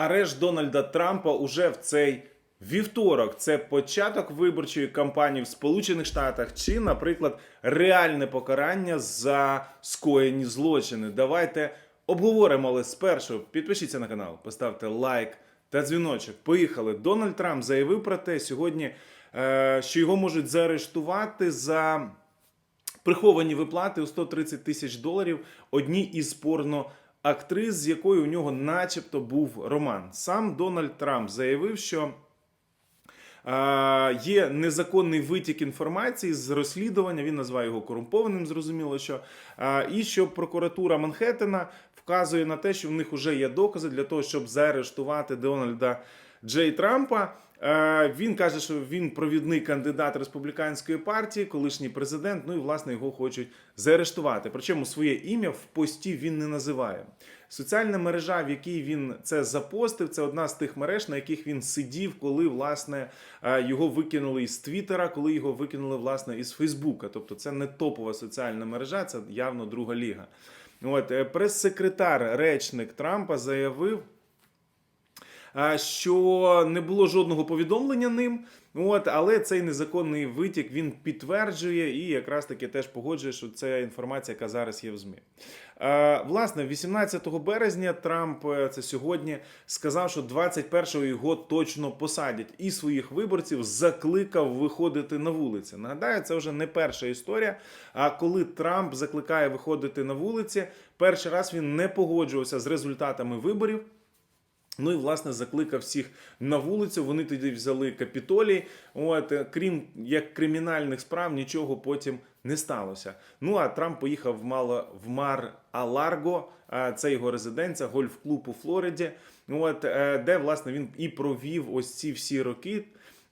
Арешт Дональда Трампа уже в цей вівторок. Це початок виборчої кампанії в Сполучених Штатах, чи, наприклад, реальне покарання за скоєні злочини. Давайте обговоримо, але спершу підпишіться на канал, поставте лайк та дзвіночок. Поїхали. Дональд Трамп заявив про те сьогодні, е, що його можуть заарештувати за приховані виплати у 130 тисяч доларів одній із порноактрис, з якою у нього начебто був роман. Сам Дональд Трамп заявив, що е, є незаконний витік інформації з розслідування. Він називає його корумпованим, зрозуміло, що е, і що прокуратура Манхеттена вказує на те, що в них вже є докази для того, щоб заарештувати Дональда Джей Трампа. Е, Він каже, що він провідний кандидат республіканської партії, колишній президент. Ну і власне його хочуть заарештувати. Причому своє ім'я в пості він не називає. Соціальна мережа, в якій він це запостив, це одна з тих мереж, на яких він сидів, коли власне е, його викинули із Твіттера, коли його викинули власне із Фейсбука. Тобто це не топова соціальна мережа, це явно друга ліга. От е, прес-секретар, речник Трампа заявив що не було жодного повідомлення ним. От, але цей незаконний витік він підтверджує і якраз таки теж погоджує, що це інформація, яка зараз є в ЗМІ. Е, власне, 18 березня Трамп е, це сьогодні сказав, що 21-го його точно посадять, і своїх виборців закликав виходити на вулиці. Нагадаю, це вже не перша історія. А коли Трамп закликає виходити на вулиці, перший раз він не погоджувався з результатами виборів. Ну і власне закликав всіх на вулицю. Вони тоді взяли капітолій. От е, крім як кримінальних справ, нічого потім не сталося. Ну а Трамп поїхав в мало в Мар Аларго, це його резиденція, гольф-клуб у Флориді. От е, де власне він і провів ось ці всі роки.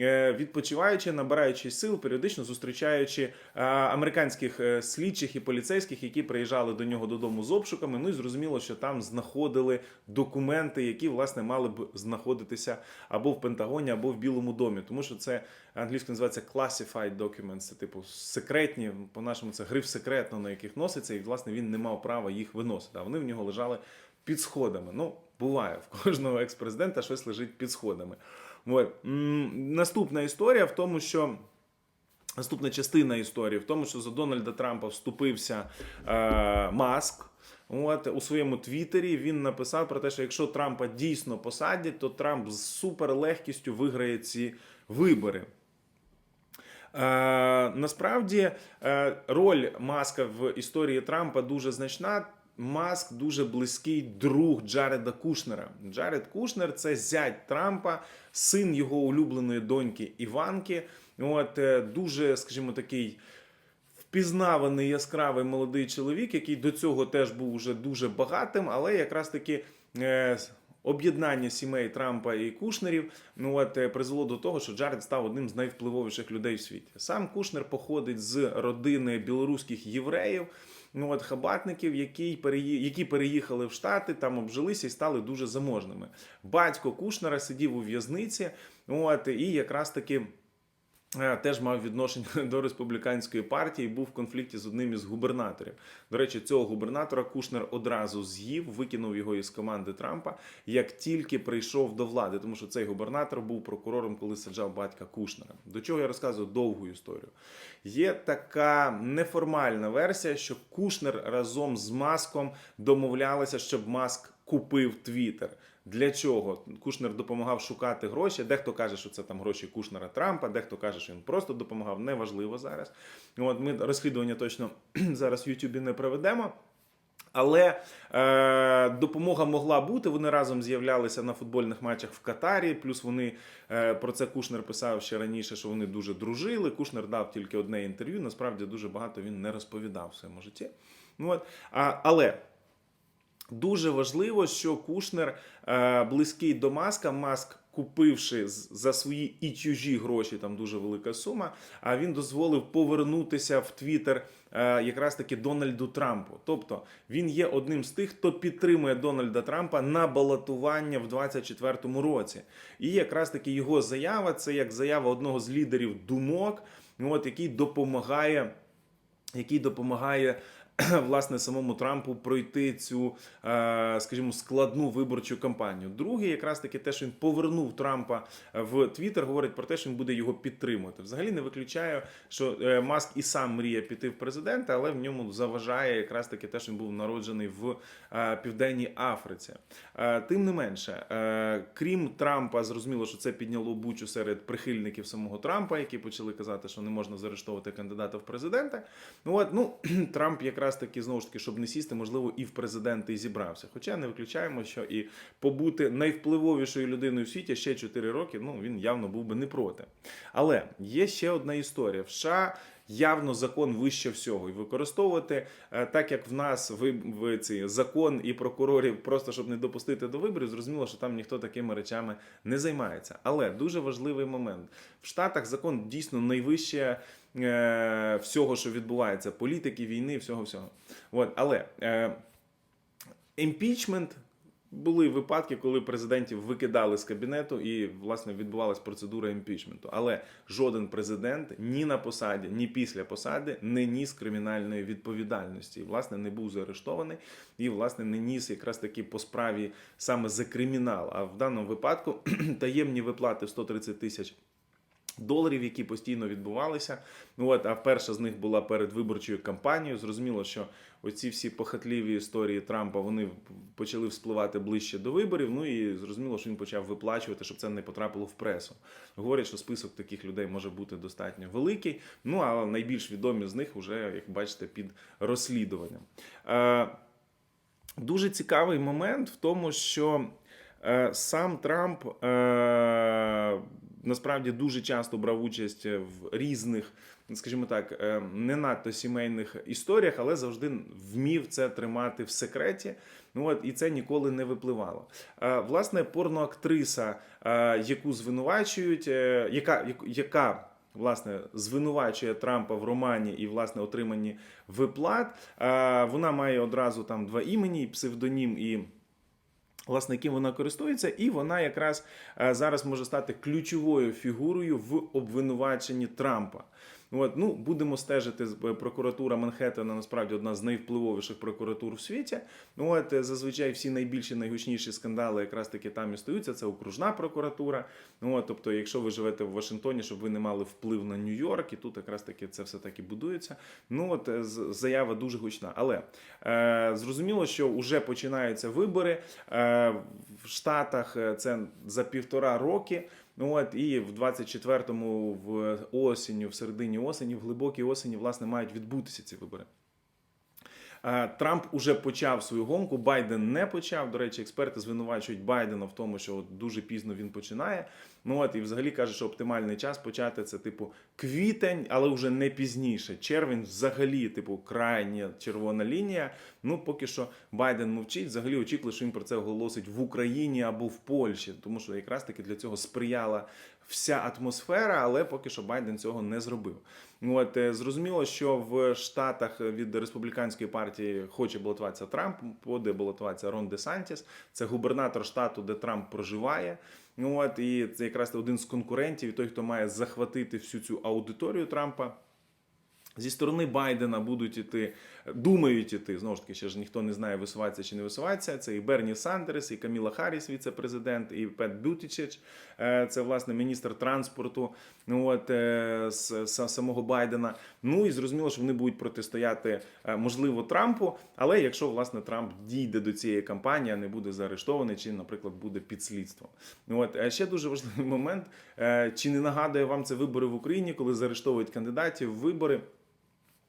Е, Відпочиваючи, набираючи сил, періодично зустрічаючи е, американських е, слідчих і поліцейських, які приїжджали до нього додому з обшуками. Ну і зрозуміло, що там знаходили документи, які власне мали б знаходитися або в Пентагоні, або в Білому домі, тому що це англійською називається classified documents, це типу секретні, по-нашому це гриф секретно, на яких носиться, і власне він не мав права їх виносити. А вони в нього лежали під сходами. Ну, буває, в кожного екс-президента щось лежить під сходами. От. Наступна історія в тому, що. Наступна частина історії в тому, що за Дональда Трампа вступився е, Маск. От у своєму твіттері він написав про те, що якщо Трампа дійсно посадять, то Трамп з суперлегкістю виграє ці вибори. Е, насправді е, роль Маска в історії Трампа дуже значна. Маск дуже близький друг Джареда Кушнера. Джаред Кушнер це зять Трампа, син його улюбленої доньки Іванки. От е, дуже, скажімо, такий впізнаваний яскравий молодий чоловік, який до цього теж був уже дуже багатим, але якраз таки. Об'єднання сімей Трампа і Кушнерів ну от е, призвело до того, що Джаред став одним з найвпливовіших людей в світі. Сам Кушнер походить з родини білоруських євреїв, ну от хабатників, які які переїхали в Штати, там обжилися і стали дуже заможними. Батько Кушнера сидів у в'язниці, от і якраз таки. Е, Теж мав відношення до республіканської партії, був в конфлікті з одним із губернаторів. До речі, цього губернатора Кушнер одразу з'їв, викинув його із команди Трампа, як тільки прийшов до влади, тому що цей губернатор був прокурором, коли саджав батька Кушнера. До чого я розказую довгу історію. Є така неформальна версія, що Кушнер разом з Маском домовлялися, щоб Маск купив Твіттер. Для чого? Кушнер допомагав шукати гроші. Дехто каже, що це там гроші Кушнера Трампа, дехто каже, що він просто допомагав. Неважливо зараз. От ми розслідування точно зараз в Ютубі не проведемо. Але е, допомога могла бути. Вони разом з'являлися на футбольних матчах в Катарі. Плюс вони е, про це Кушнер писав ще раніше, що вони дуже дружили. Кушнер дав тільки одне інтерв'ю. Насправді дуже багато він не розповідав в своєму житті. Ну, от. А, але Дуже важливо, що Кушнер е, близький до Маска. Маск, купивши за свої і чужі гроші, там дуже велика сума. А він дозволив повернутися в Твіттер е, якраз таки Дональду Трампу. Тобто він є одним з тих, хто підтримує Дональда Трампа на балотування в 2024 році. І якраз таки його заява це як заява одного з лідерів думок, от який допомагає який допомагає власне самому Трампу пройти цю, е, скажімо, складну виборчу кампанію. Друге, якраз таки те, що він повернув Трампа в Твіттер, говорить про те, що він буде його підтримувати. Взагалі не виключаю, що е, Маск і сам мріє піти в президенти, але в ньому заважає якраз таки те, що він був народжений в е, південній Африці. Е, Тим не менше, е, крім Трампа, зрозуміло, що це підняло бучу серед прихильників самого Трампа, які почали казати, що не можна заарештовувати кандидата в президенти. Ну от ну Трамп якраз таки знову ж таки, щоб не сісти, можливо, і в президенти зібрався. Хоча не виключаємо, що і побути найвпливовішою людиною в світі ще 4 роки, ну він явно був би не проти. Але є ще одна історія. В США явно закон вище всього, і використовувати е, так, як в нас ви, ви ці закон і прокурорів, просто щоб не допустити до виборів, зрозуміло, що там ніхто такими речами не займається. Але дуже важливий момент в Штатах закон дійсно найвище е, всього, що відбувається, політики, війни, всього всього. От, але е, імпічмент. Були випадки, коли президентів викидали з кабінету, і власне відбувалась процедура імпічменту. Але жоден президент ні на посаді, ні після посади не ніс кримінальної відповідальності. Власне, не був заарештований і власне не ніс якраз таки по справі саме за кримінал. А в даному випадку таємні виплати в 130 тисяч доларів, які постійно відбувалися. Ну от, а перша з них була перед виборчою кампанією. Зрозуміло, що оці всі похатливі історії Трампа вони почали вспливати ближче до виборів. Ну і зрозуміло, що він почав виплачувати, щоб це не потрапило в пресу. Говорять, що список таких людей може бути достатньо великий. Ну а найбільш відомі з них вже, як бачите, під розслідуванням. Е, Дуже цікавий момент в тому, що е, сам Трамп е, насправді дуже часто брав участь в різних, скажімо так, е, не надто сімейних історіях, але завжди вмів це тримати в секреті. Ну от і це ніколи не випливало. Е, Власне, порноактриса, е, яку звинувачують, яка, яка власне звинувачує Трампа в романі і власне отриманні виплат. Вона має одразу там два імені, псевдонім і. Власне, яким вона користується, і вона якраз е, зараз може стати ключовою фігурою в обвинуваченні Трампа. От, ну, будемо стежити. е, Прокуратура Манхеттена насправді одна з найвпливовіших прокуратур в світі. Ну, от, е, зазвичай всі найбільші, найгучніші скандали якраз таки там і стаються. Це окружна прокуратура. Ну, от, тобто, якщо ви живете в Вашингтоні, щоб ви не мали вплив на Нью-Йорк, і тут якраз таки це все таки будується. Ну от е, заява дуже гучна. Але е, зрозуміло, що вже починаються вибори е, в Штатах. Це за півтора роки. Ну от і в 24-му в осінню, в середині осені, в глибокій осені, власне, мають відбутися ці вибори. Е, Трамп уже почав свою гонку. Байден не почав. До речі, експерти звинувачують Байдена в тому, що от дуже пізно він починає. Ну от і взагалі каже, що оптимальний час почати це типу квітень, але вже не пізніше. Червень, взагалі, типу, крайня червона лінія. Ну поки що Байден мовчить. Взагалі очікували, що він про це оголосить в Україні або в Польщі, тому що якраз таки для цього сприяла вся атмосфера, але поки що Байден цього не зробив. От е, зрозуміло, що в Штатах від республіканської партії хоче балотуватися Трамп, буде балотуватися Рон Де Сантіс. Це губернатор штату, де Трамп проживає. От і це якраз один з конкурентів, і той, хто має захватити всю цю аудиторію Трампа. Зі сторони Байдена будуть іти, думають іти, знову ж таки, ще ж ніхто не знає, висуватися чи не висуватися. Це і Берні Сандерс, і Каміла Харріс, віце-президент, і Пет Бютічич, е, це власне міністр транспорту ну, от, е, з, з самого Байдена. Ну і зрозуміло, що вони будуть протистояти, е, можливо, Трампу. Але якщо власне Трамп дійде до цієї кампанії, а не буде заарештований, чи, наприклад, буде під слідством. Ну, От е, ще дуже важливий момент. Е, Чи не нагадує вам це вибори в Україні, коли заарештовують кандидатів вибори?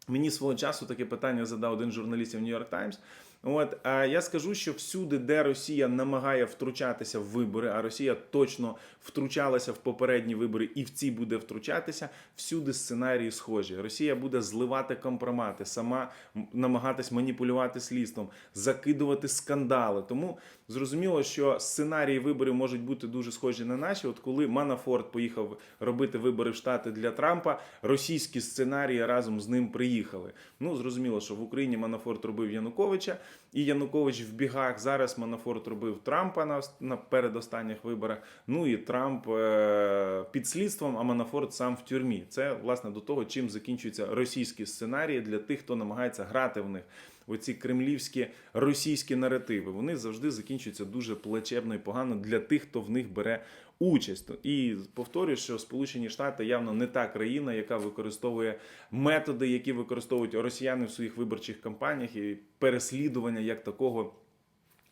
Мені свого часу таке питання задав один журналіст Нью-Йорк Таймс. От а я скажу, що всюди, де Росія намагає втручатися в вибори, а Росія точно втручалася в попередні вибори і в ці буде втручатися. Всюди сценарії схожі. Росія буде зливати компромати, сама намагатись маніпулювати слідством, закидувати скандали. Тому зрозуміло, що сценарії виборів можуть бути дуже схожі на наші. От коли Манафорт поїхав робити вибори в Штати для Трампа, російські сценарії разом з ним приїхали. Ну зрозуміло, що в Україні Манафорт робив Януковича. І Янукович в бігах. Зараз Манафорт робив Трампа на, на передостанніх виборах. Ну і Трамп е, під слідством, а Манафорт сам в тюрмі. Це власне до того, чим закінчуються російські сценарії для тих, хто намагається грати в них. Оці кремлівські російські наративи вони завжди закінчуються дуже плачебно і погано для тих, хто в них бере участь. І повторюю, що Сполучені Штати явно не та країна, яка використовує методи, які використовують росіяни в своїх виборчих кампаніях, і переслідування як такого.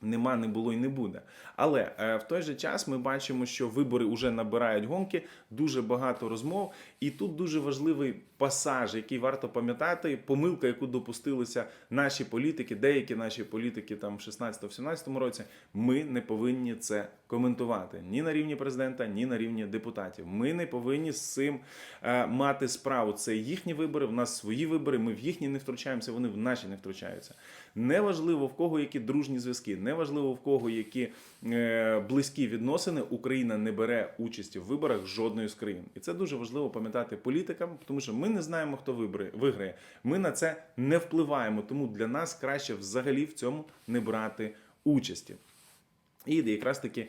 Нема, не було і не буде. Але е, в той же час ми бачимо, що вибори вже набирають гонки, дуже багато розмов, і тут дуже важливий пасаж, який варто пам'ятати. Помилка, яку допустилися наші політики, деякі наші політики там в 16-17 році. Ми не повинні це коментувати ні на рівні президента, ні на рівні депутатів. Ми не повинні з цим е, мати справу. Це їхні вибори, в нас свої вибори. Ми в їхні не втручаємося, вони в наші не втручаються. Неважливо в кого які дружні зв'язки, неважливо в кого які е, близькі відносини. Україна не бере участі в виборах жодної з країн, і це дуже важливо пам'ятати політикам, тому що ми не знаємо, хто виграє. Ми на це не впливаємо. Тому для нас краще взагалі в цьому не брати участі. І якраз таки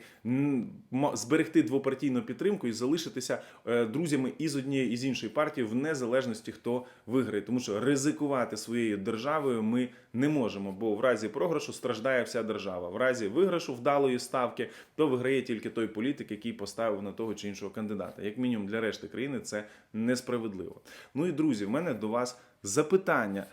зберегти двопартійну підтримку і залишитися е, друзями і з однієї і з іншої партії в незалежності хто виграє, тому що ризикувати своєю державою ми не можемо, бо в разі програшу страждає вся держава. В разі виграшу вдалої ставки, то виграє тільки той політик, який поставив на того чи іншого кандидата. Як мінімум для решти країни це несправедливо. Ну і друзі, в мене до вас запитання.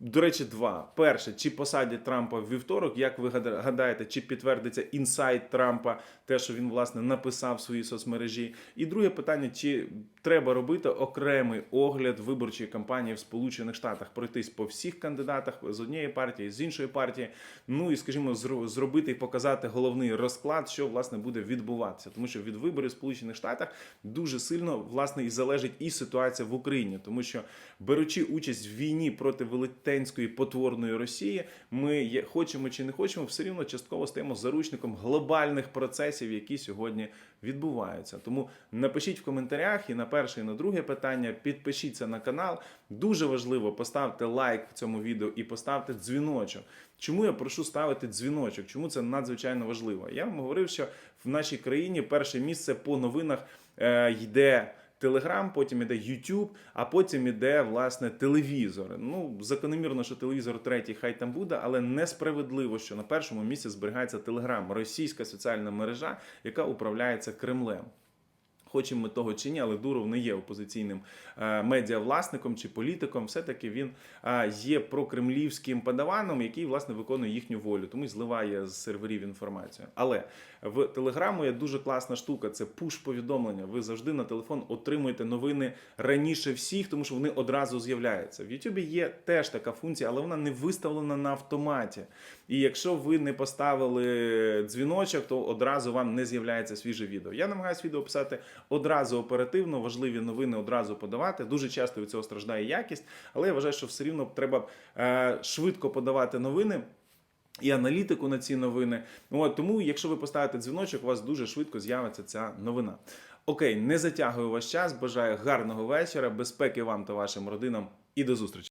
До речі, два. Перше, чи посадять Трампа в вівторок? Як ви гада- гадаєте, чи підтвердиться інсайт Трампа, те, що він власне написав в своїй соцмережі? І друге питання: чи треба робити окремий огляд виборчої кампанії в Сполучених Штатах, пройтись по всіх кандидатах з однієї партії, з іншої партії? Ну і скажімо, зро- зробити і показати головний розклад, що власне буде відбуватися, тому що від виборів в Сполучених Штатах дуже сильно власне і залежить і ситуація в Україні, тому що беручи участь в війні проти велетенської потворної Росії, ми є, хочемо чи не хочемо, все рівно частково стаємо заручником глобальних процесів, які сьогодні відбуваються. Тому напишіть в коментарях і на перше, і на друге питання. Підпишіться на канал. Дуже важливо поставте лайк в цьому відео і поставте дзвіночок. Чому я прошу ставити дзвіночок? Чому це надзвичайно важливо? Я вам говорив, що в нашій країні перше місце по новинах е, йде. Телеграм, потім іде YouTube, а потім іде власне телевізор. Ну закономірно, що телевізор третій, хай там буде, але несправедливо, що на першому місці зберігається Телеграм, російська соціальна мережа, яка управляється Кремлем. Хочемо ми того чи ні, але Дуров не є опозиційним е, медіавласником чи політиком. Все-таки він е, є прокремлівським подаваном, який власне виконує їхню волю, тому й зливає з серверів інформацію. Але в телеграму є дуже класна штука. Це пуш-повідомлення. Ви завжди на телефон отримуєте новини раніше всіх, тому що вони одразу з'являються. В Ютубі є теж така функція, але вона не виставлена на автоматі. І якщо ви не поставили дзвіночок, то одразу вам не з'являється свіже відео. Я намагаюся відео писати одразу оперативно, важливі новини одразу подавати. Дуже часто від цього страждає якість, але я вважаю, що все рівно треба е, швидко подавати новини. І аналітику на ці новини. От, тому, якщо ви поставите дзвіночок, у вас дуже швидко з'явиться ця новина. Окей, не затягую ваш час. Бажаю гарного вечора, безпеки вам та вашим родинам і до зустрічі.